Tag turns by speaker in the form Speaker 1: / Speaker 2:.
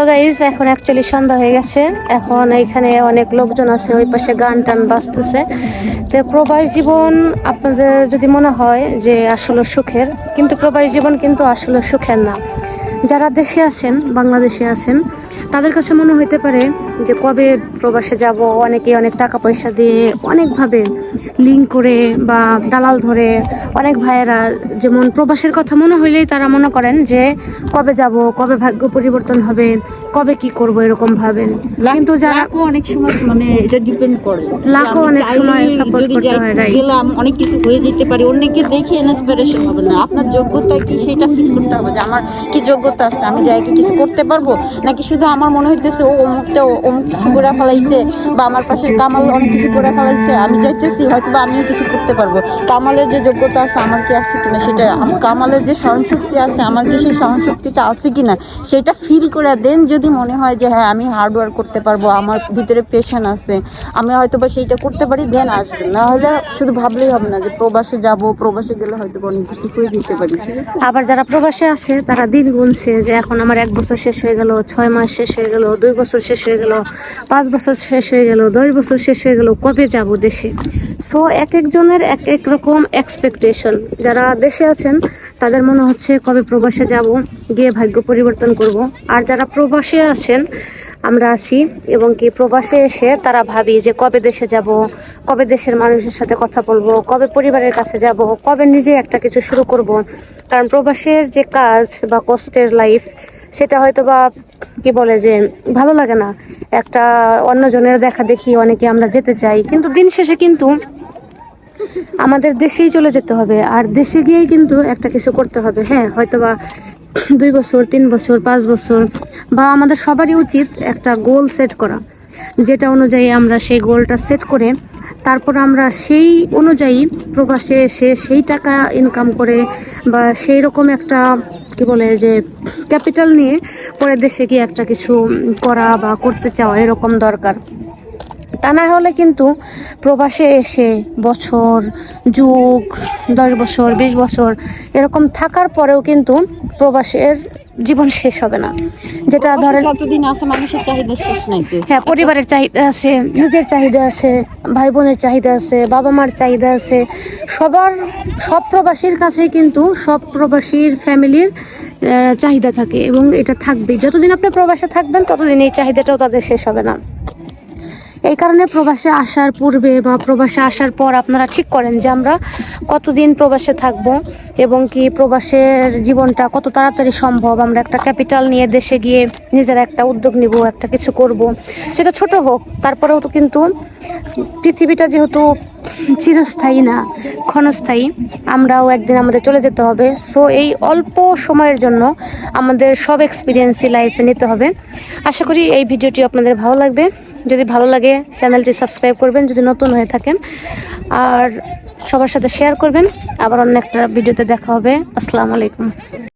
Speaker 1: Hello guys এখন actually সন্ধ্যা হয়ে গেছে। এখন এইখানে অনেক লোকজন আছে, ওই পাশে গান টান বাজতেছে। তো প্রবাস জীবন আপনাদের যদি মনে হয় যে আসলে সুখের, কিন্তু প্রবাস জীবন কিন্তু আসলে সুখের না। যারা দেশে আছেন, বাংলাদেশে আছেন তাদের কাছে মনে হইতে পারে যে কবে প্রবাসে যাব অনেকে অনেক টাকা পয়সা দিয়ে অনেকভাবে লিঙ্ক করে বা দালাল ধরে অনেক ভাইয়েরা যেমন প্রবাসের কথা মনে হইলেই তারা মনে করেন যে কবে যাব কবে ভাগ্য পরিবর্তন হবে কবে কি করব এরকম ভাবেন। কিন্তু যারা
Speaker 2: অনেক সময় মানে এটা ডিপেন্ড করে।
Speaker 1: লাখও
Speaker 2: আমি
Speaker 1: অনেক সময়
Speaker 2: যদি
Speaker 1: করতে হয়, right.
Speaker 2: গেলাম অনেক কিছু হয়ে যেতে পারে অনেকে দেখে ইন্সপিরেশন হবে না। আপনার যোগ্যতা কি? সেটা ফিল করতে হবে যে আমার কি যোগ্যতা আছে? আমি যাই কি কিছু করতে পারব? নাকি শুধু আমার মনে হইতেছে ও অমুকটা অমুক কিছু করে ফেলাইছে, বা আমার পাশের কামাল অনেক কিছু করে ফেলাইছে, আমি যাইতেছি হয়তো বা আমিও কিছু করতে পারব। কামালের যে যোগ্যতা আছে, আমার কি আছে কিনা সেটা কামালের যে সহনশক্তি আছে, আমার কি সেই সহনশক্তিটা আছে কিনা সেটা ফিল করে দেন যদি মনে হয় যে হ্যাঁ আমি হার্ড ওয়ার্ক করতে পারব, আমার ভিতরে পেশেন্ট আছে, আমি হয়তো বা সেইটা করতে পারি দেন আসবেন না হলে শুধু ভাবলেই হবে না যে, প্রবাসে যাব, প্রবাসে গেলে হয়তো অনেক কিছু হয়ে যেতে পারি
Speaker 1: আবার যারা প্রবাসে আছে, তারা দিন গুনছে যে, এখন আমার এক বছর শেষ হয়ে গেল, ছয় মাস শেষ হয়ে গেল, দুই বছর শেষ হয়ে গেল, পাঁচ বছর শেষ হয়ে গেল, দশ বছর শেষ হয়ে গেল, কবে যাব দেশে? সো এক একজনের এক এক রকম এক্সপেকটেশন যারা দেশে আছেন, তাদের মনে হচ্ছে কবে প্রবাসে যাব, গিয়ে ভাগ্য পরিবর্তন করব। আর যারা প্রবাসে আছেন, আমরা আছি, এবং কি প্রবাসে এসে তারা ভাবি যে কবে দেশে যাব, কবে দেশের মানুষের সাথে কথা বলব, কবে পরিবারের কাছে যাব, কবে নিজে একটা কিছু শুরু করব। কারণ প্রবাসের যে কাজ বা কষ্টের লাইফ সেটা হয়তো বা, কি বলে যে, ভালো লাগে না। একটা অন্যজনের দেখা দেখি, অনেকে আমরা যেতে চাই। কিন্তু দিন শেষে কিন্তু আমাদের দেশেই চলে যেতে হবে। আর দেশে গিয়েই কিন্তু একটা কিছু করতে হবে। হ্যাঁ হয়তো বা দুই বছর, তিন বছর, পাঁচ বছর, বা আমাদের সবারই উচিত একটা গোল সেট করা। যেটা অনুযায়ী আমরা সেই গোলটা সেট করে, তারপর আমরা সেই অনুযায়ী প্রবাসে এসে সেই টাকা ইনকাম করে, বা সেই রকম একটা কি বলে যে ক্যাপিটাল নিয়ে পরে দেশে গিয়ে একটা কিছু করা বা করতে চাওয়া এরকম দরকার। তা না হলে কিন্তু প্রবাসে এসে বছর, যুগ, দশ বছর, বিশ বছর এরকম থাকার পরেও কিন্তু প্রবাসের জীবন শেষ হবে না। যেটা ধরেন
Speaker 2: কতদিন আছে মানুষের চাহিদা শেষ নাই
Speaker 1: হ্যাঁ পরিবারের চাহিদা আছে নিজের চাহিদা আছে ভাই বোনের চাহিদা আছে বাবা মার চাহিদা আছে। সবার সব প্রবাসীর কাছে কিন্তু সব প্রবাসীর ফ্যামিলির চাহিদা থাকে এবং এটা থাকবে যতদিন আপনি প্রবাসে থাকবেন ততদিন এই চাহিদাটাও তাদের শেষ হবে না। এই কারণে প্রবাসে আসার পূর্বে বা প্রবাসে আসার পর আপনারা ঠিক করেন যে আমরা কতদিন প্রবাসে থাকব এবং কি প্রবাসের জীবনটা কত তাড়াতাড়ি সম্ভব, আমরা একটা ক্যাপিটাল নিয়ে দেশে গিয়ে নিজের একটা উদ্যোগ নিব, একটা কিছু করব। সেটা ছোট হোক, তারপরেও তো কিন্তু পৃথিবীটা যেহেতু চিরস্থায়ী না, ক্ষণস্থায়ী, আমরাও একদিন আমাদের চলে যেতে হবে। সো এই অল্প সময়ের জন্য আমাদের সব এক্সপিরিয়েন্সই লাইফে নিতে হবে। আশা করি এই ভিডিওটি আপনাদের ভালো লাগবে। যদি ভালো লাগে, চ্যানেলটি সাবস্ক্রাইব করবেন যদি নতুন হয়ে থাকেন। আর সবার সাথে শেয়ার করবেন। আবার অন্য একটা ভিডিওতে দেখা হবে। আসসালামু আলাইকুম।